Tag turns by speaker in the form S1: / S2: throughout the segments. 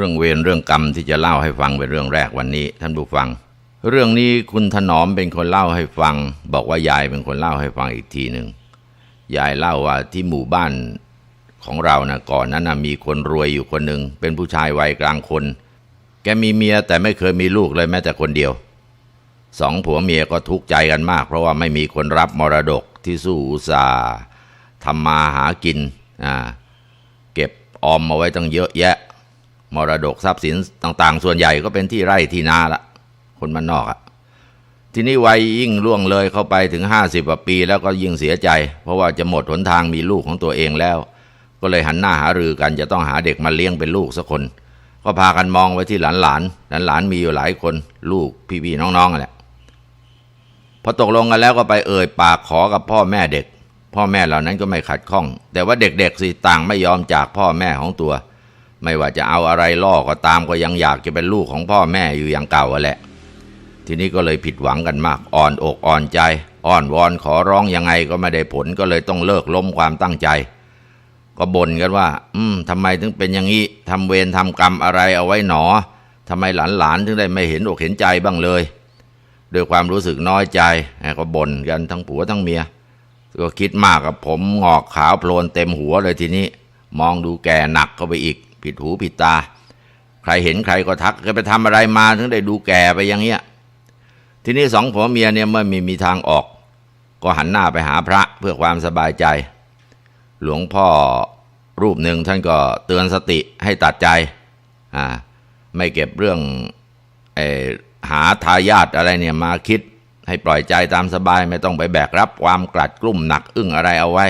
S1: เรื่องเวรเรื่องกรรมที่จะเล่าให้ฟังเป็นเรื่องแรกวันนี้ ท่านผู้ฟัง เรื่องนี้คุณถนอมเป็นคนเล่าให้ฟัง บอกว่ายายเป็นคนเล่าให้ฟังอีกทีหนึ่งยายเล่าว่าที่หมู่บ้านของเรานะก่อนนั้นนะมีคนรวยอยู่คนหนึ่งเป็นผู้ชายวัยกลางคน แกมีเมียแต่ไม่เคยมีลูกเลยแม้แต่คนเดียวสองผัวเมียก็ทุกข์ใจกันมาก เพราะว่าไม่มีคนรับมรดกที่สู้อุตสาห์ทำมาหากินอ่าเก็บออมมาไว้ตั้งเยอะแยะ มรดกทรัพย์สินต่าง ๆ ส่วนใหญ่ก็เป็นที่ไร่ที่นาละคนมันนอกอะทีนี้วัยยิ่งล่วงเลยเข้าไปถึงห้าสิบปี แล้วก็ยิ่งเสียใจ เพราะว่าจะหมดหนทางมีลูกของตัวเองแล้ว ก็เลยหันหน้าหารือกันจะต้องหาเด็กมาเลี้ยงเป็นลูกสักคน ก็พากันมองไว้ที่หลานหลานหลานหลานมีอยู่หลายคนลูกพี่ๆน้องๆแหละพอตกลงกันแล้วก็ไปเอ่ยปากขอกับพ่อแม่เด็ก พ่อแม่เหล่านั้นก็ไม่ขัดข้อง แต่ว่าเด็กๆสิต่างไม่ยอมจากพ่อแม่ของตัว ไม่ว่าจะเอาอะไรล่อก็ตามก็ยังอยากจะเป็นลูกของพ่อแม่อยู่อย่างเก่าอะแหละ ทีนี้ก็เลยผิดหวังกันมาก อ่อนอกอ่อนใจ อ้อนวอนขอร้องยังไงก็ไม่ได้ผลก็เลยต้องเลิกล้มความตั้งใจ ก็บ่นกันว่า อืมทำไมถึงเป็นอย่างนี้ทำเวรทำกรรมอะไรเอาไว้หนอทำไมหลานๆถึงได้ไม่เห็นอกเห็นใจบ้างเลยด้วยความรู้สึกน้อยใจก็บ่นกันทั้งผัวทั้งเมีย ก็คิดมากกับผมงอกขาวโพลนเต็มหัวเลยทีนี้ มองดูแก่หนักเข้าไปอีก ผิดหูผิดตา ใครเห็นใครก็ทักแกไปทำอะไรมาถึงได้ดูแก่ไปอย่างเงี้ย ทีนี้สองผัวเมียเนี่ยเมื่อมีมีทางออก ก็หันหน้าไปหาพระเพื่อความสบายใจ หลวงพ่อรูปหนึ่งท่านก็เตือนสติให้ตัดใจอ่าไม่เก็บเรื่องอหาทายาทอะไรเนี่ยมาคิดให้ปล่อยใจตามสบายไม่ต้องไปแบกรับความกลัดกลุ่มหนักอึ้งอะไรเอาไว้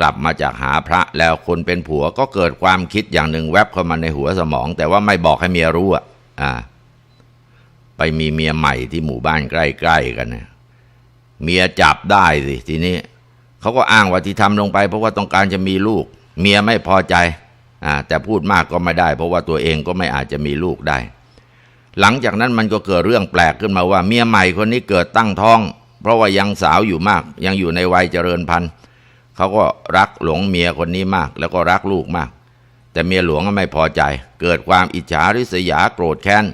S1: กลับมาจากหาพระแล้วคนเป็นผัวก็เกิดความคิดอย่างหนึ่งแวบเข้ามาในหัวสมอง แต่ว่าไม่บอกให้เมียรู้อะอ่า ไปมีเมียใหม่ที่หมู่บ้านใกล้ๆกันเนี่ยเมียจับได้สิทีนี้เขาก็อ้างว่าที่ทำลงไป เพราะว่าต้องการจะมีลูก เมียไม่พอใจอ่าแต่พูดมากก็ไม่ได้ เพราะว่าตัวเองก็ไม่อาจจะมีลูกได้ หลังจากนั้นมันก็เกิดเรื่องแปลกขึ้นมาว่า เมียใหม่คนนี้เกิดตั้งท้อง เพราะว่ายังสาวอยู่มาก ยังอยู่ในวัยเจริญพันธุ์ เขาก็รักหลงเมียคนนี้มาก แล้วก็รักลูกมาก แต่เมียหลวงก็ไม่พอใจ เกิดความอิจฉาริษยาโกรธแค้น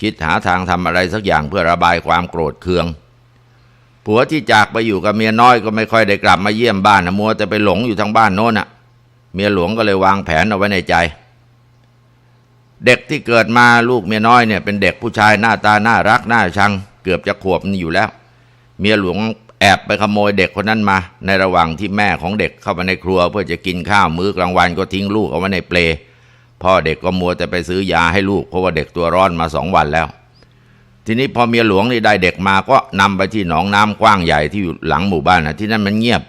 S1: คิดหาทางทำอะไรสักอย่างเพื่อระบายความโกรธเคืองผัวที่จากไปอยู่กับเมียน้อยก็ไม่ค่อยได้กลับมาเยี่ยมบ้านนะมัวแต่ไปหลงอยู่ทางบ้านโน้นน่ะ เมียหลวงก็เลยวางแผนเอาไว้ในใจ เด็กที่เกิดมาลูกเมียน้อยเนี่ยเป็นเด็กผู้ชายหน้าตาน่ารักน่าชัง เกือบจะขวบนี่อยู่แล้ว เมียหลวง แอบไปขโมยเด็กคนนั้นมา ในระหว่างที่แม่ของเด็กเข้ามาในครัว เพื่อจะกินข้าวมื้อกลางวันก็ทิ้งลูกเอาไว้ในเปลพ่อเด็กก็มัวแต่ไปซื้อยาให้ลูกเพราะว่าเด็กตัวร้อนมาสองวันแล้ว ทีนี้พอเมียหลวงนี่ได้เด็กมาก็นำไปที่หนองน้ำกว้างใหญ่ที่อยู่หลังหมู่บ้านนะที่นั่นมันเงียบ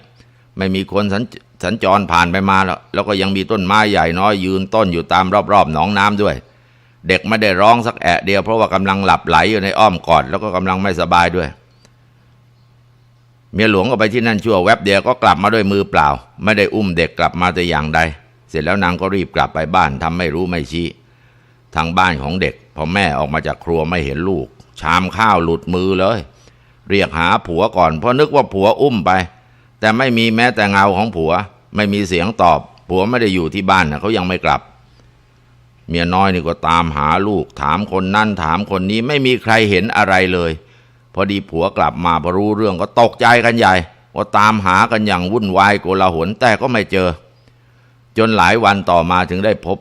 S1: ไม่มีคนสัญสัญจรผ่านไปมาแล้วแล้วก็ยังมีต้นไม้ใหญ่น้อยยืนต้นอยู่ตามรอบๆหนองน้ำด้วย เด็กไม่ได้ร้องสักแอะเดียวเพราะว่ากำลังหลับไหลอยู่ในอ้อมกอดแล้วก็กำลังไม่สบายด้วย เมียหลวงก็ไปที่นั่นชั่วแวบเดียวก็กลับมาด้วยมือเปล่า ไม่ได้อุ้มเด็กกลับมาแต่อย่างใด เสร็จแล้วนางก็รีบกลับไปบ้านทำไม่รู้ไม่ชี้ ทางบ้านของเด็กพอแม่ออกมาจากครัวไม่เห็นลูก ชามข้าวหลุดมือเลย เรียกหาผัวก่อน เพราะนึกว่าผัวอุ้มไป แต่ไม่มีแม้แต่เงาของผัว ไม่มีเสียงตอบ ผัวไม่ได้อยู่ที่บ้านนะเขายังไม่กลับ เมียน้อยนี่ก็ตามหาลูก ถามคนนั่นถามคนนี้ไม่มีใครเห็นอะไรเลย พอดีผัวกลับมาพอรู้เรื่องก็ตกใจกันใหญ่ว่าตามหากันอย่างวุ่นวายโกลาหลแต่ก็ไม่เจอ จนหลายวันต่อมาถึงได้พบ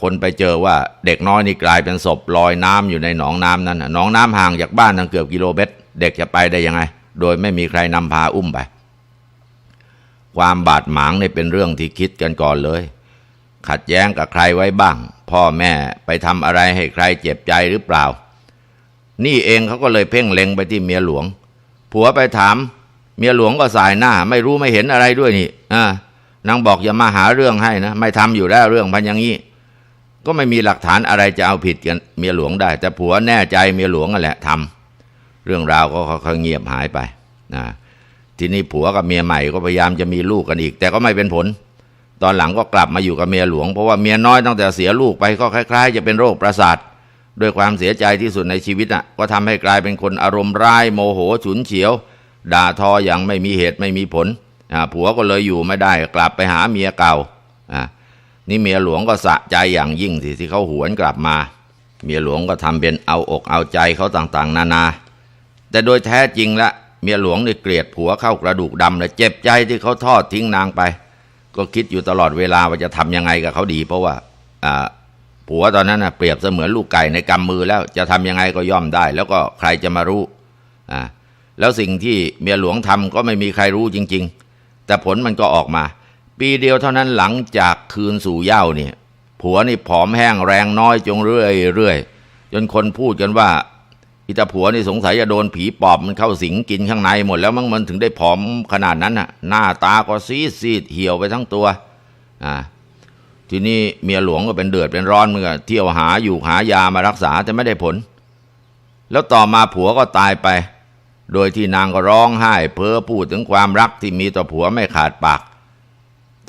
S1: คนไปเจอว่าเด็กน้อยนี่กลายเป็นศพลอยน้ำอยู่ในหนองน้ำนั้นหนองน้ำห่างจากบ้านตั้งเกือบกิโลเมตร เด็กจะไปได้ยังไง โดยไม่มีใครนำพาอุ้มไป ความบาดหมางเนี่ยเป็นเรื่องที่คิดกันก่อนเลย ขัดแย้งกับใครไว้บ้าง พ่อแม่ไปทำอะไรให้ใครเจ็บใจหรือเปล่า นี่เองเขาก็เลยเพ่งเล็งไปที่เมียหลวง ผัวไปถาม เมียหลวงก็สายหน้า ไม่รู้ไม่เห็นอะไรด้วยนี่อ่านางบอกอย่ามาหาเรื่องให้นะ ไม่ทำอยู่แล้วเรื่องพันอย่างนี้ก็ไม่มีหลักฐานอะไรจะเอาผิดกันเมียหลวงได้ แต่ผัวแน่ใจเมียหลวงนั่นแหละทำเรื่องราวก็ค่อยๆเงียบหายไปนะทีนี้ผัวกับเมียใหม่ก็พยายามจะมีลูกกันอีก แต่ก็ไม่เป็นผล ตอนหลังก็กลับมาอยู่กับเมียหลวง เพราะว่าเมียน้อยตั้งแต่เสียลูกไปก็คล้าย ๆ จะเป็นโรคประสาท ด้วยความเสียใจที่สุดในชีวิตอะก็ทำให้กลายเป็นคนอารมณ์ร้ายโมโหฉุนเฉียว ด่าทออย่างไม่มีเหตุไม่มีผลผัวก็เลยอยู่ไม่ได้กลับไปหาเมียเก่าอ่านี่เมียหลวงก็สะใจอย่างยิ่งสิที่เขาหวนกลับมา เมียหลวงก็ทำเป็นเอาอกเอาใจเขาต่างๆ นานา แต่โดยแท้จริงละเมียหลวงนี่เกลียดผัวเข้ากระดูกดำเลยเจ็บใจที่เขาทอดทิ้งนางไป ก็คิดอยู่ตลอดเวลาว่าจะทำยังไงกับเขาดี เพราะว่าอ่า ผัวตอนนั้นนะเปรียบเสมือนลูกไก่ในกำมือแล้วจะทำยังไงก็ย่อมได้ แล้วก็ใครจะมารู้อ่าแล้วสิ่งที่เมียหลวงทำก็ไม่มีใครรู้จริง ๆ แต่ผลมันก็ออกมา ปีเดียวเท่านั้นหลังจากคืนสู่เย้าเนี่ยผัวนี่ผอมแห้งแรงน้อยจงเรื่อยเรื่อยจนคนพูดกันว่าอิตาผัวนี่สงสัยจะโดนผีปอบมันเข้าสิงกินข้างในหมดแล้วมั้งมันถึงได้ผอมขนาดนั้นน่ะ หน้าตาก็ซีดซีดเหี่ยวไปทั้งตัวอ่า ทีนี้เมียหลวงก็เป็นเดือดเป็นร้อนเหมือนกันเที่ยวหาอยู่หายามารักษาแต่ไม่ได้ผล แล้วต่อมาผัวก็ตายไป โดยที่นางก็ร้องไห้ เพ้อพูดถึงความรักที่มีต่อผัวไม่ขาดปาก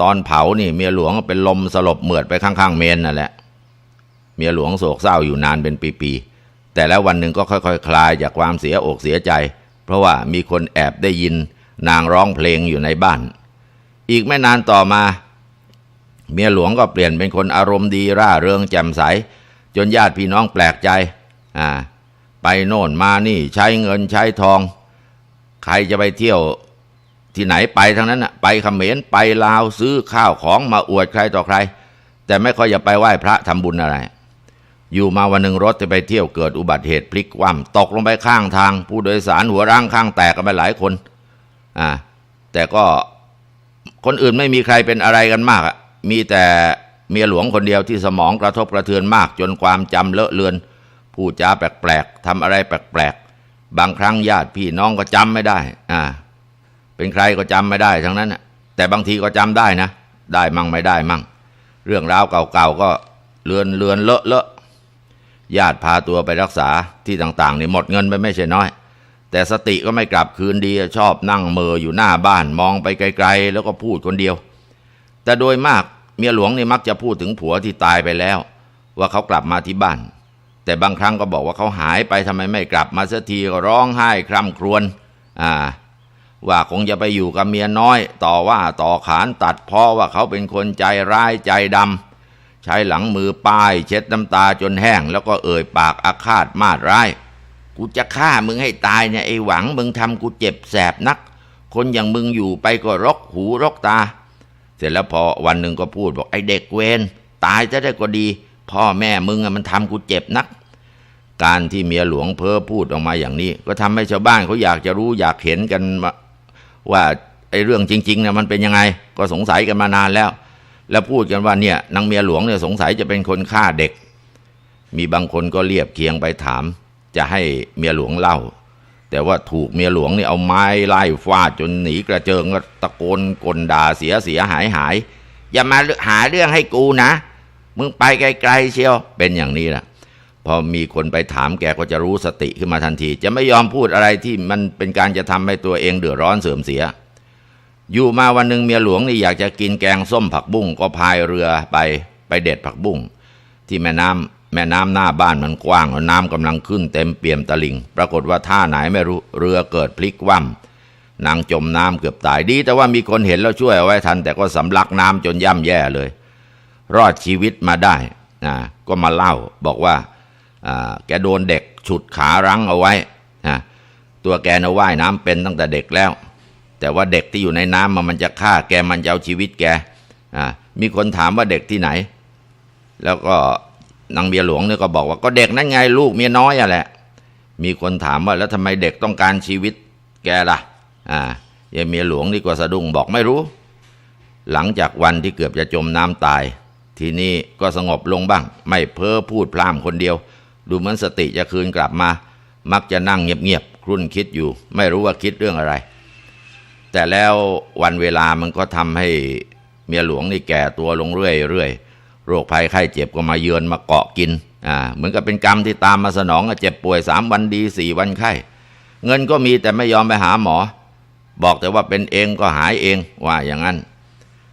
S1: ตอนเผานี่เมียหลวงเป็นลมสลบเหมือดไปข้างๆเมนนั่นแหละ เมียหลวงโศกเศร้าอยู่นานเป็นปีๆแต่แล้ววันหนึ่งก็ค่อยๆคลายจากความเสียอกเสียใจ เพราะว่ามีคนแอบได้ยินนางร้องเพลงอยู่ในบ้าน อีกไม่นานต่อมา เมียหลวงก็เปลี่ยนเป็นคนอารมณ์ดีร่าเริงแจ่มใส จนญาติพี่น้องแปลกใจอ่าไปโน่นมานี่ใช้เงินใช้ทอง ใครจะไปเที่ยวที่ไหนไปทั้งนั้นน่ะไปเขมรไปลาวซื้อข้าวของมาอวดใครต่อใคร แต่ไม่ค่อยจะไปไหว้พระทำบุญอะไร อยู่มาวันหนึ่งรถจะไปเที่ยวเกิดอุบัติเหตุพลิกคว่ำตกลงไปข้างทาง ผู้โดยสารหัวร่างข้างแตกกันไปหลายคนอ่าแต่ก็คนอื่นไม่มีใครเป็นอะไรกันมากอะ มีแต่เมียหลวงคนเดียวที่สมองกระทบกระเทือนมากจนความจำเลอะเลือนพูดจาแปลกๆทำอะไรแปลกๆ บางครั้งญาติพี่น้องก็จำไม่ได้ อ่า เป็นใครก็จำไม่ได้ทั้งนั้นแต่บางทีก็จำได้นะ ได้มั่งไม่ได้มั่ง เรื่องราวเก่าๆก็เลือนเลือนเลอะเลอะญาติพาตัวไปรักษาที่ต่างๆนี่หมดเงินไปไม่ใช่น้อย แต่สติก็ไม่กลับคืนดีชอบนั่งเมออยู่หน้าบ้านมองไปไกล ๆ แล้วก็พูดคนเดียว แต่โดยมาก เมียหลวงนี่มักจะพูดถึงผัวที่ตายไปแล้ว ว่าเขากลับมาที่บ้าน แต่บางครั้งก็บอกว่าเขาหายไปทำไมไม่กลับมาสักทีก็ร้องไห้คร่ำครวญอ่าว่าคงจะไปอยู่กับเมียน้อย ต่อว่าต่อขานตัดพ้อว่าเขาเป็นคนใจร้ายใจดำใช้หลังมือป้าย เช็ดน้ำตาจนแห้ง แล้วก็เอ่ยปากอาฆาตมาดร้าย กูจะฆ่ามึงให้ตายเนี่ยไอ้หวังมึงทำกูเจ็บแสบนัก คนอย่างมึงอยู่ไปก็รกหูรกตา เสร็จแล้วพอวันหนึ่งก็พูดบอกไอ้เด็กเวนตายจะได้ก็ดี พ่อแม่มึงอะมันทำกูเจ็บนัก การที่เมียหลวงเพ้อพูดออกมาอย่างนี้ ก็ทำให้ชาวบ้านเขาอยากจะรู้อยากเห็นกันว่าไอ้เรื่องจริงๆนี่ยมันเป็นยังไง ก็สงสัยกันมานานแล้ว แล้วพูดกันว่าเนี่ยนางเมียหลวงเนี่ยสงสัยจะเป็นคนฆ่าเด็ก มีบางคนก็เรียบเคียงไปถาม จะให้เมียหลวงเล่า แต่ว่าถูกเมียหลวงนี่เอาไม้ไล่ฟาดจนหนีกระเจิงตะโกนกลด่าเสียเสียหายหาย อย่ามาหาเรื่องให้กูนะ มึงไปไกลๆเชียว เป็นอย่างนี้ละพอมีคนไปถามแกก็จะรู้สติขึ้นมาทันที จะไม่ยอมพูดอะไรที่มันเป็นการจะทำให้ตัวเองเดือดร้อนเสื่อมเสีย อยู่มาวันหนึ่งเมียหลวงนี่อยากจะกินแกงส้มผักบุ้งก็พายเรือไปไปเด็ดผักบุ้งที่แม่น้ำ แม่น้ำหน้าบ้านมันกว้างแล้วน้ำกำลังขึ้นเต็มเปี่ยมตลิง ปรากฏว่าท่าไหนไม่รู้เรือเกิดพลิกคว่ำนางจมน้ำเกือบตายดี แต่ว่ามีคนเห็นแล้วช่วยเอาไว้ทัน แต่ก็สำลักน้ำจนย่ำแย่เลย รอดชีวิตมาได้นะก็มาเล่าบอกว่าแกโดนเด็กฉุดขารั้งเอาไว้นะตัวแกน่ะว่ายน้ำเป็นตั้งแต่เด็กแล้ว แต่ว่าเด็กที่อยู่ในน้ำมันมันจะฆ่าแกมันจะเอาชีวิตแกมีคนถามว่าเด็กที่ไหน แล้วก็ นางเมียหลวงเนี่ยก็บอกว่าก็เด็กนั่นไงลูกเมียน้อยอะแหละ มีคนถามว่าแล้วทำไมเด็กต้องการชีวิตแกล่ะ อ่ายายเมียหลวงนี่ก็สะดุ้งบอกไม่รู้ หลังจากวันที่เกือบจะจมน้ำตาย ทีนี้ก็สงบลงบ้าง ไม่เพ้อพูดพร่ำคนเดียว ดูเหมือนสติจะคืนกลับมา มักจะนั่งเงียบๆครุ่นคิดอยู่ ไม่รู้ว่าคิดเรื่องอะไร แต่แล้ววันเวลามันก็ทำให้เมียหลวงนี่แก่ตัวลงเรื่อยๆ โรคภัยไข้เจ็บก็มาเยือนมาเกาะกินอ่าเหมือนกับเป็นกรรมที่ตามมาสนองเจ็บป่วยสามวันดีสี่วันไข้ เงินก็มีแต่ไม่ยอมไปหาหมอ บอกแต่ว่าเป็นเองก็หายเองว่าอย่างนั้น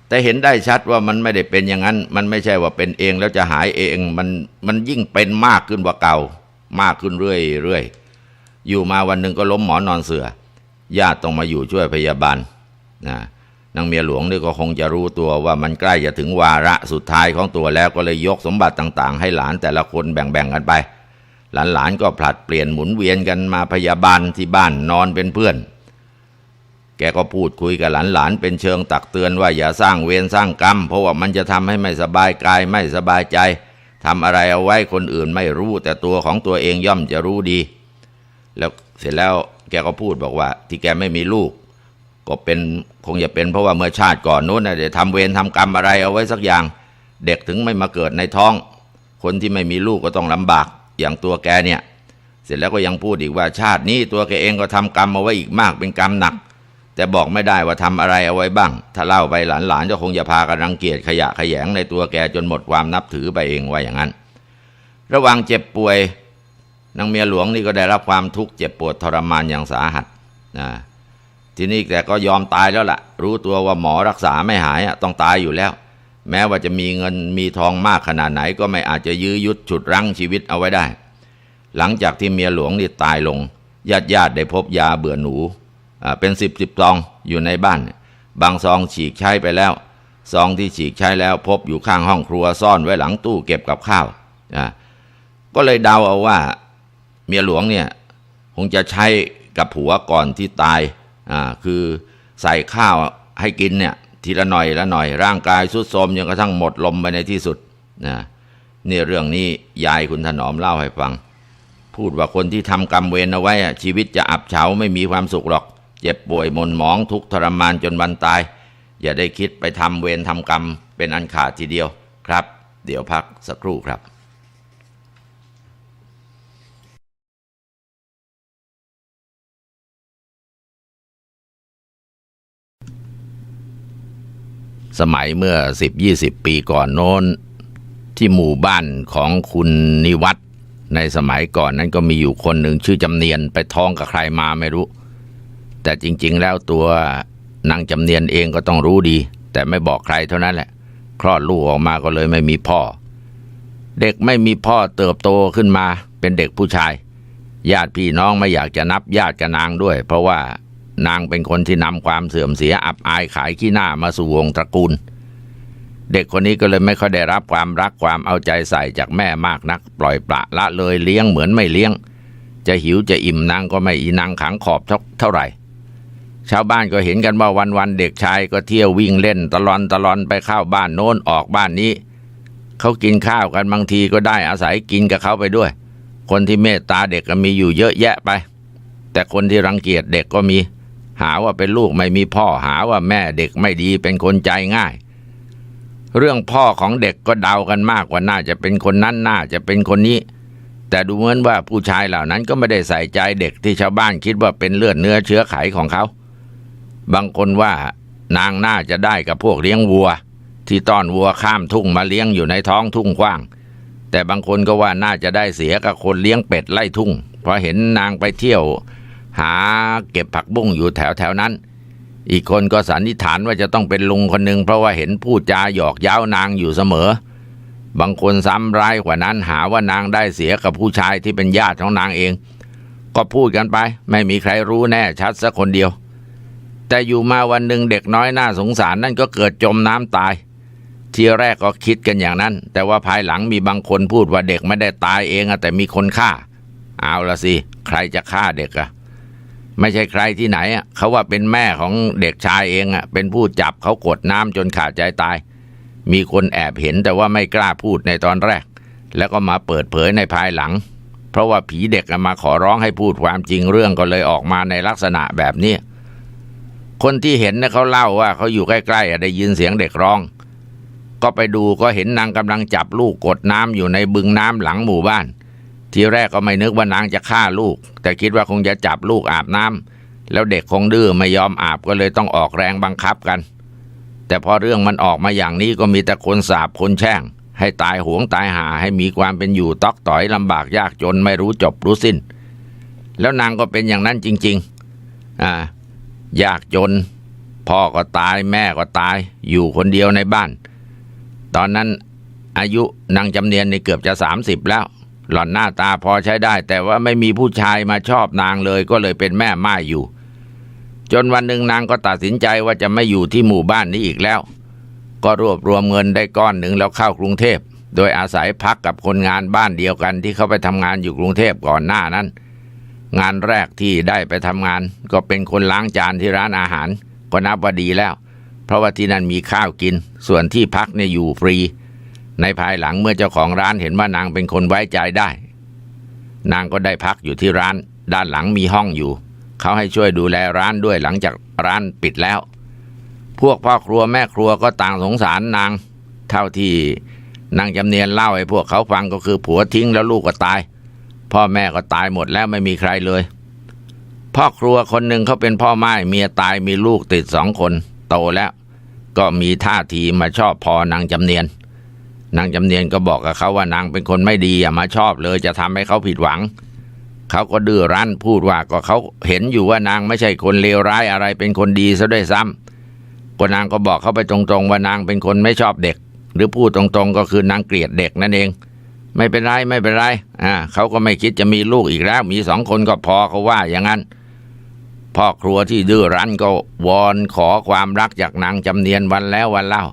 S1: แต่เห็นได้ชัดว่ามันไม่ได้เป็นอย่างนั้น มันไม่ใช่ว่าเป็นเองแล้วจะหายเองมันมันยิ่งเป็นมากขึ้นกว่าเก่า มากขึ้นเรื่อยเรื่อยอยู่มาวันหนึ่งก็ล้มหมอนนอนเสือญาติต้องมาอยู่ช่วยพยาบาลนะ นางเมียหลวงนี่ก็คงจะรู้ตัวว่ามันใกล้จะถึงวาระสุดท้ายของตัวแล้วก็เลยยกสมบัติต่างๆ ให้หลานแต่ละคนแบ่งๆกันไป หลานๆก็ผลัดเปลี่ยนหมุนเวียนกันมาพยาบาลที่บ้านนอนเป็นเพื่อน แกก็พูดคุยกับหลานๆเป็นเชิงตักเตือนว่าอย่าสร้างเวรสร้างกรรม เพราะว่ามันจะทำให้ไม่สบายกายไม่สบายใจทำอะไรเอาไว้คนอื่นไม่รู้ แต่ตัวของตัวเองย่อมจะรู้ดี แล้วเสร็จแล้วแกก็พูดบอกว่า ที่แกไม่มีลูก ก็เป็นคงจะเป็นเพราะว่าเมื่อชาติก่อนนู้นนะเดี๋ยวทำเวรทำกรรมอะไรเอาไว้สักอย่าง เด็กถึงไม่มาเกิดในท้อง คนที่ไม่มีลูกก็ต้องลำบากอย่างตัวแกเนี่ย เสร็จแล้วก็ยังพูดอีกว่าชาตินี้ตัวแกเองก็ทำกรรมเอาไว้อีกมากเป็นกรรมหนัก แต่บอกไม่ได้ว่าทำอะไรเอาไว้บ้าง ถ้าเล่าไปหลานๆจะคงจะพากันรังเกียจขยะขยงในตัวแกจนหมดความนับถือไปเองว่าอย่างนั้น ระหว่างเจ็บป่วยนางเมียหลวงนี่ก็ได้รับความทุกข์เจ็บปวดทรมานอย่างสาหัสนะ ทีนี้แต่ก็ยอมตายแล้วล่ะ รู้ตัวว่าหมอรักษาไม่หายต้องตายอยู่แล้ว แม้ว่าจะมีเงินมีทองมากขนาดไหน ก็ไม่อาจจะยื้อยุดฉุดรั้งชีวิตเอาไว้ได้ หลังจากที่เมียหลวงนี่ตายลงญาติญาติๆได้พบยาเบื่อหนูเป็นสิบสิบซองอยู่ในบ้าน บางซองฉีกใช้ไปแล้วซองที่ฉีกใช้แล้วพบอยู่ข้างห้องครัวซ่อนไว้หลังตู้เก็บกับข้าวอ่าก็เลยเดาเอาว่า เมียหลวงเนี่ยคงจะใช้กับผัวก่อนที่ตาย อ่าคือใส่ข้าวให้กินเนี่ยทีละหน่อยละหน่อยร่างกายสุดโทรมจนกระทั่งหมดลมไปในที่สุดนะนี่เรื่องนี้ยายคุณถนอมเล่าให้ฟัง พูดว่าคนที่ทำกรรมเวรเอาไว้อะชีวิตจะอับเฉาไม่มีความสุขหรอก เจ็บป่วยหมนหมองทุกทรมานจนวันตาย อย่าได้คิดไปทำเวรทำกรรมเป็นอันขาดทีเดียวครับ เดี๋ยวพักสักครู่ครับ สมัยเมื่อสิบยี่สิบปีก่อนโน้น ที่หมู่บ้านของคุณนิวัฒน์ในสมัยก่อนนั้นก็มีอยู่คนหนึ่งชื่อจำเนียนไปท้องกับใครมาไม่รู้ แต่จริง ๆ แล้วตัวนางจำเนียนเองก็ต้องรู้ดี แต่ไม่บอกใครเท่านั้นแหละ คลอดลูกออกมาก็เลยไม่มีพ่อ เด็กไม่มีพ่อเติบโตขึ้นมาเป็นเด็กผู้ชายญาติพี่น้องไม่อยากจะนับญาติกับนางด้วย เพราะว่า นางเป็นคนที่นำความเสื่อมเสียอับอายขายขี้หน้ามาสู่วงตระกูล เด็กคนนี้ก็เลยไม่ค่อยได้รับความรักความเอาใจใส่จากแม่มากนัก ปล่อยปละละเลยเลี้ยงเหมือนไม่เลี้ยง จะหิวจะอิ่มนางก็ไม่อีนางขังขอบเท่าไหร่ ชาวบ้านก็เห็นกันว่าวันวันเด็กชายก็เที่ยววิ่งเล่นตลอนตลอนไปเข้าบ้านโน้นออกบ้านนี้เขากินข้าวกันบางทีก็ได้อาศัยกินกับเขาไปด้วย คนที่เมตตาเด็กก็มีอยู่เยอะแยะไป แต่คนที่รังเกียจเด็กก็มี หาว่าเป็นลูกไม่มีพ่อหาว่าแม่เด็กไม่ดีเป็นคนใจง่าย เรื่องพ่อของเด็กก็เดากันมากว่าน่าจะเป็นคนนั้นน่าจะเป็นคนนี้ แต่ดูเหมือนว่าผู้ชายเหล่านั้นก็ไม่ได้ใส่ใจเด็กที่ชาวบ้านคิดว่าเป็นเลือดเนื้อเชื้อไขของเขา บางคนว่านางน่าจะได้กับพวกเลี้ยงวัว ที่ต้อนวัวข้ามทุ่งมาเลี้ยงอยู่ในท้องทุ่งกว้าง แต่บางคนก็ว่าน่าจะได้เสียกับคนเลี้ยงเป็ดไล่ทุ่งเพราะเห็นนางไปเที่ยว หาเก็บผักบุ้งอยู่แถวแถวนั้น อีกคนก็สันนิษฐานว่าจะต้องเป็นลุงคนหนึ่งเพราะว่าเห็นพูดจาหยอกเย้านางอยู่เสมอ บางคนซ้ำร้ายกว่านั้นหาว่านางได้เสียกับผู้ชายที่เป็นญาติของนางเอง ก็พูดกันไป ไม่มีใครรู้แน่ชัดสักคนเดียว แต่อยู่มาวันหนึ่งเด็กน้อยน่าสงสารนั่นก็เกิดจมน้ำตายทีแรกก็คิดกันอย่างนั้น แต่ว่าภายหลังมีบางคนพูดว่าเด็กไม่ได้ตายเองอะแต่มีคนฆ่า เอาละสิ ใครจะฆ่าเด็กอะ ไม่ใช่ใครที่ไหนอะเขาว่าเป็นแม่ของเด็กชายเองอะเป็นผู้จับเขากดน้ำจนขาดใจตาย มีคนแอบเห็นแต่ว่าไม่กล้าพูดในตอนแรก แล้วก็มาเปิดเผยในภายหลัง เพราะว่าผีเด็กมาขอร้องให้พูดความจริงเรื่องก็เลยออกมาในลักษณะแบบนี้คนที่เห็นเนี่ยเขาเล่าว่าเขาอยู่ใกล้ๆอะได้ยินเสียงเด็กร้อง ก็ไปดูก็เห็นนางกำลังจับลูกกดน้ำอยู่ในบึงน้ำหลังหมู่บ้าน ทีแรกก็ไม่นึกว่านางจะฆ่าลูก แต่คิดว่าคงจะจับลูกอาบน้ำแล้วเด็กคงดื้อไม่ยอมอาบก็เลยต้องออกแรงบังคับกัน แต่พอเรื่องมันออกมาอย่างนี้ก็มีแต่คนสาบคนแช่ง ให้ตายหวงตายหาให้มีความเป็นอยู่ตอกต่อยลำบากยากจนไม่รู้จบรู้สิ้น แล้วนางก็เป็นอย่างนั้นจริง ๆ อ่า ยากจน พ่อก็ตายแม่ก็ตาย อยู่คนเดียวในบ้าน ตอนนั้นอายุนางจำเนียนในเกือบจะสามสิบแล้ว หล่อนหน้าตาพอใช้ได้ แต่ว่าไม่มีผู้ชายมาชอบนางเลยก็เลยเป็นแม่ไม้อยู่ จนวันหนึ่งนางก็ตัดสินใจว่าจะไม่อยู่ที่หมู่บ้านนี้อีกแล้ว ก็รวบรวมเงินได้ก้อนหนึ่งแล้วเข้ากรุงเทพ โดยอาศัยพักกับคนงานบ้านเดียวกันที่เขาไปทำงานอยู่กรุงเทพก่อนหน้านั้น งานแรกที่ได้ไปทำงาน ก็เป็นคนล้างจานที่ร้านอาหาร ก็นับว่าดีแล้ว เพราะว่าที่นั่นมีข้าวกิน ส่วนที่พักเนี่ยอยู่ฟรี ในภายหลังเมื่อเจ้าของร้านเห็นว่านางเป็นคนไว้ใจได้ นางก็ได้พักอยู่ที่ร้าน ด้านหลังมีห้องอยู่ เขาให้ช่วยดูแลร้านด้วยหลังจากร้านปิดแล้ว พวกพ่อครัวแม่ครัวก็ต่างสงสารนาง เท่าที่นางจำเนียนเล่าให้พวกเขาฟังก็คือผัวทิ้งแล้วลูกก็ตาย พ่อแม่ก็ตายหมดแล้วไม่มีใครเลย พ่อครัวคนหนึ่งเขาเป็นพ่อไม้เมียตายมีลูกติดสองคน โตแล้ว ก็มีท่าทีมาชอบพอนางจำเนียน นางจำเนียนก็บอกกับเขาว่านางเป็นคนไม่ดีอย่ามาชอบเลยจะทำให้เขาผิดหวัง เขาก็ดื้อรั้นพูดว่าก็เขาเห็นอยู่ว่านางไม่ใช่คนเลวร้ายอะไรเป็นคนดีซะด้วยซ้ำก็นางก็บอกเขาไปตรงๆ ว่านางเป็นคนไม่ชอบเด็ก หรือพูดตรงๆ ก็คือนางเกลียดเด็กนั่นเอง ไม่เป็นไรไม่เป็นไรอ่าเขาก็ไม่คิดจะมีลูกอีกแล้ว มีสองคนก็พอเขาว่าอย่างนั้นพ่อครัวที่ดื้อรั้นก็วอนขอความรักจากนางจำเนียนวันแล้ววันเล่า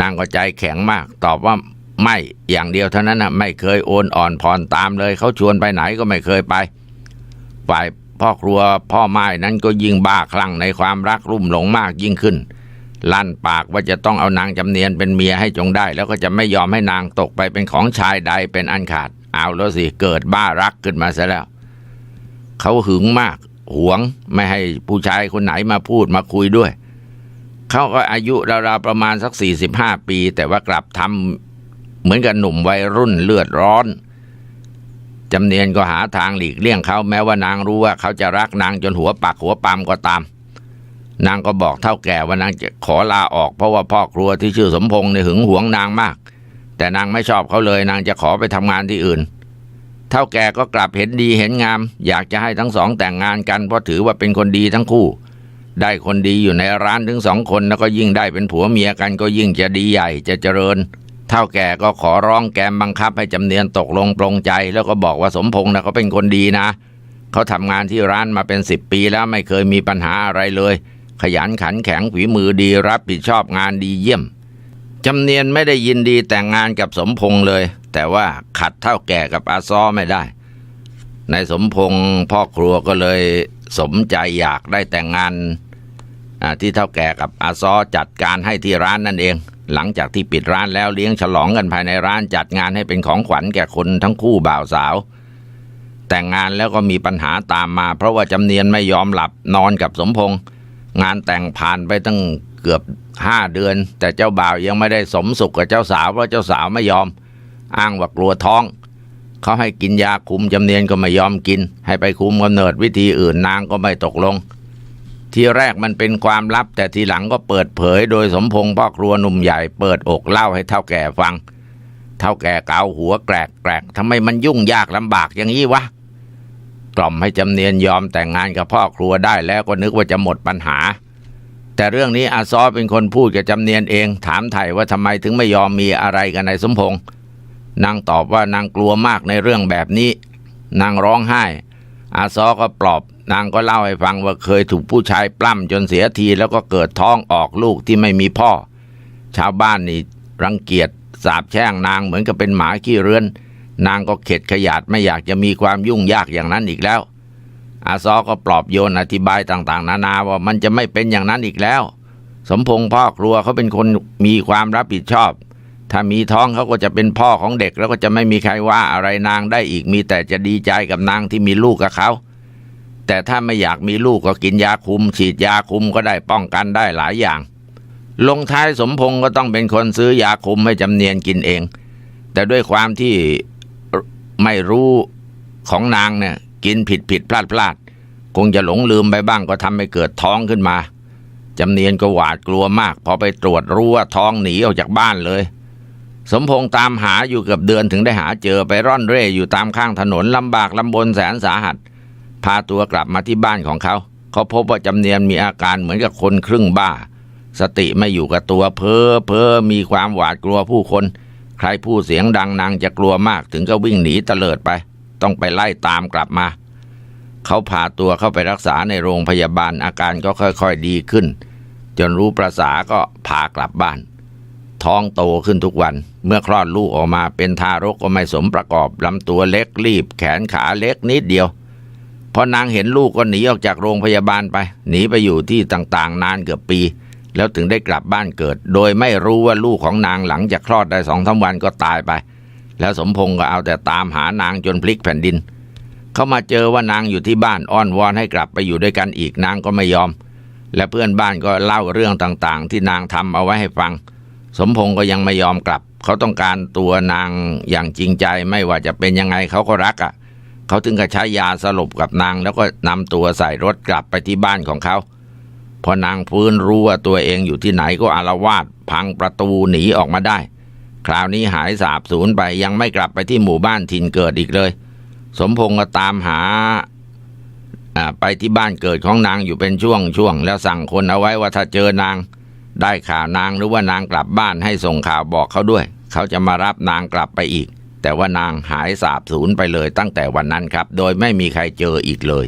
S1: นางก็ใจแข็งมาก ตอบว่าไม่อย่างเดียวเท่านั้นนะไม่เคยโอนอ่อนผ่อนตามเลย เขาชวนไปไหนก็ไม่เคยไปฝ่ายพ่อครัวพ่อไม้นั้นก็ยิ่งบ้าคลั่งในความรักรุ่มหลงมากยิ่งขึ้น ลั่นปากว่าจะต้องเอานางจำเนียนเป็นเมียให้จงได้ แล้วก็จะไม่ยอมให้นางตกไปเป็นของชายใดเป็นอันขาด เอาแล้วสิเกิดบ้ารักขึ้นมาซะแล้ว เขาหึงมากหวงไม่ให้ผู้ชายคนไหนมาพูดมาคุยด้วย เขาก็อายุราวๆประมาณสักสี่สิบห้าปี แต่ว่ากลับทำเหมือนกับหนุ่มวัยรุ่นเลือดร้อนจำเนียนก็หาทางหลีกเลี่ยงเขาแม้ว่านางรู้ว่าเขาจะรักนางจนหัวปักหัวปามก็ตาม นางก็บอกเท่าแก่ว่านางจะขอลาออกเพราะว่าพ่อครัวที่ชื่อสมพงษ์เนี่ยหึงหวงนางมาก แต่นางไม่ชอบเขาเลย นางจะขอไปทำงานที่อื่น เท่าแก่ก็กลับเห็นดีเห็นงาม อยากจะให้ทั้งสองแต่งงานกันเพราะถือว่าเป็นคนดีทั้งคู่ ได้คนดีอยู่ในร้านถึงสองคนแล้วก็ยิ่งได้เป็นผัวเมียกันก็ยิ่งจะดีใหญ่จะเจริญ เท่าแก่ก็ขอร้องแกมบังคับให้จำเนียนตกลงปรงใจ แล้วก็บอกว่าสมพงษ์นะเขาเป็นคนดีนะ เขาทำงานที่ร้านมาเป็นสิบปีแล้วไม่เคยมีปัญหาอะไรเลย ขยันขันแข็งฝีมือดีรับผิดชอบงานดีเยี่ยมจำเนียนไม่ได้ยินดีแต่งงานกับสมพงษ์เลย แต่ว่าขัดเท่าแก่กับอาซ้อไม่ได้ในสมพงษ์พ่อครัวก็เลย สมใจอยากได้แต่งงานอ่าที่เท่าแก่กับอาซ้อจัดการให้ที่ร้านนั่นเอง หลังจากที่ปิดร้านแล้วเลี้ยงฉลองกันภายในร้านจัดงานให้เป็นของขวัญแก่คนทั้งคู่บ่าวสาว แต่งงานแล้วก็มีปัญหาตามมา เพราะว่าจำเนียนไม่ยอมหลับนอนกับสมพงษ์งานแต่งผ่านไปตั้งเกือบห้าเดือน แต่เจ้าบ่าวยังไม่ได้สมสุขกับเจ้าสาวเพราะเจ้าสาวไม่ยอม อ้างว่ากลัวท้อง เขาให้กินยาคุมจำเนียนก็ไม่ยอมกิน ให้ไปคุมกำเนิดวิธีอื่นนางก็ไม่ตกลง ทีแรกมันเป็นความลับ แต่ทีหลังก็เปิดเผย โดยสมพงษ์พ่อครัวหนุ่มใหญ่เปิดอกเล่าให้เท่าแก่ฟัง เท่าแก่เกาหัวแกรกแกรกทำไมมันยุ่งยากลำบากอย่างนี้วะกล่อมให้จำเนียนยอมแต่งงานกับพ่อครัวได้แล้วก็นึกว่าจะหมดปัญหา แต่เรื่องนี้อาซอเป็นคนพูดกับจำเนียนเอง ถามไถ่ว่าทำไมถึงไม่ยอมมีอะไรกันในสมพงษ์ นางตอบว่านางกลัวมากในเรื่องแบบนี้ นางร้องไห้ อาซอก็ปลอบ นางก็เล่าให้ฟังว่าเคยถูกผู้ชายปล้ำจนเสียทีแล้วก็เกิดท้องออกลูกที่ไม่มีพ่อ ชาวบ้านนี่รังเกียจสาบแช่งนางเหมือนกับเป็นหมาขี้เรือน นางก็เข็ดขยาดไม่อยากจะมีความยุ่งยากอย่างนั้นอีกแล้ว อาซอก็ปลอบโยนอธิบายต่างๆ นานาว่ามันจะไม่เป็นอย่างนั้นอีกแล้ว สมพงษ์พ่อครัวเขาเป็นคนมีความรับผิดชอบ ถ้ามีท้องเขาก็จะเป็นพ่อของเด็กแล้วก็จะไม่มีใครว่าอะไรนางได้อีกมีแต่จะดีใจกับนางที่มีลูกกับเขาแต่ถ้าไม่อยากมีลูกก็กินยาคุม ฉีดยาคุมก็ได้ป้องกันได้หลายอย่าง ลงท้ายสมพงษ์ก็ต้องเป็นคนซื้อยาคุมให้จำเนียนกินเอง แต่ด้วยความที่ไม่รู้ของนางเนี่ย กินผิดผิดพลาดพลาดคงจะหลงลืมไปบ้างก็ทำให้เกิดท้องขึ้นมาจำเนียนก็หวาดกลัวมาก พอไปตรวจรู้ว่าท้องหนีออกจากบ้านเลย สมพงษ์ตามหาอยู่เกือบเดือนถึงได้หาเจอไปร่อนเร่อยู่ตามข้างถนนลำบากลำบนแสนสาหัส พาตัวกลับมาที่บ้านของเขา เขาพบว่าจำเนียนมีอาการเหมือนกับคนครึ่งบ้า สติไม่อยู่กับตัวเพ้อเพ้อมีความหวาดกลัวผู้คน ใครพูดเสียงดังนางจะกลัวมากถึงก็วิ่งหนีเตลิดไป ต้องไปไล่ตามกลับมา เขาพาตัวเข้าไปรักษาในโรงพยาบาลอาการก็ค่อยๆดีขึ้น จนรู้ประษาก็พากลับบ้าน ท้องโตขึ้นทุกวัน เมื่อคลอดลูกออกมาเป็นทารกก็ไม่สมประกอบลำตัวเล็กรีบ แขนขาเล็กนิดเดียว พอนางเห็นลูกก็หนีออกจากโรงพยาบาลไป หนีไปอยู่ที่ต่างๆ นานเกือบปี แล้วถึงได้กลับบ้านเกิด โดยไม่รู้ว่าลูกของนางหลังจากคลอดได้สองสาวันก็ตายไป แล้วสมพงษ์ก็เอาแต่ตามหานางจนพลิกแผ่นดิน เขามาเจอว่านางอยู่ที่บ้านอ้อนวอนให้กลับไปอยู่ด้วยกันอีกนางก็ไม่ยอม และเพื่อนบ้านก็เล่าเรื่องต่างๆ ที่นางทำเอาไว้ให้ฟัง สมพงษ์ก็ยังไม่ยอมกลับ เขาต้องการตัวนางอย่างจริงใจไม่ว่าจะเป็นยังไงเขาก็รักอะ่ะ เขาถึงกับใช้ยาสลบกับนาง แล้วก็นำตัวใส่รถกลับไปที่บ้านของเขา พอนางฟื้นรู้ว่าตัวเองอยู่ที่ไหนก็อารวาสพังประตูหนีออกมาได้ คราวนี้หายสาบสูญไปยังไม่กลับไปที่หมู่บ้านถิ่นเกิดอีกเลย สมพงษ์ก็ตามหาไปที่บ้านเกิดของนางอยู่เป็นช่วงช่วงแล้วสั่งคนเอาไว้ว่าถ้าเจอนาง ได้ข่าวนางหรือว่านางกลับบ้านให้ส่งข่าวบอกเขาด้วย เขาจะมารับนางกลับไปอีก แต่ว่านางหายสาบสูญไปเลยตั้งแต่วันนั้นครับ โดยไม่มีใครเจออีกเลย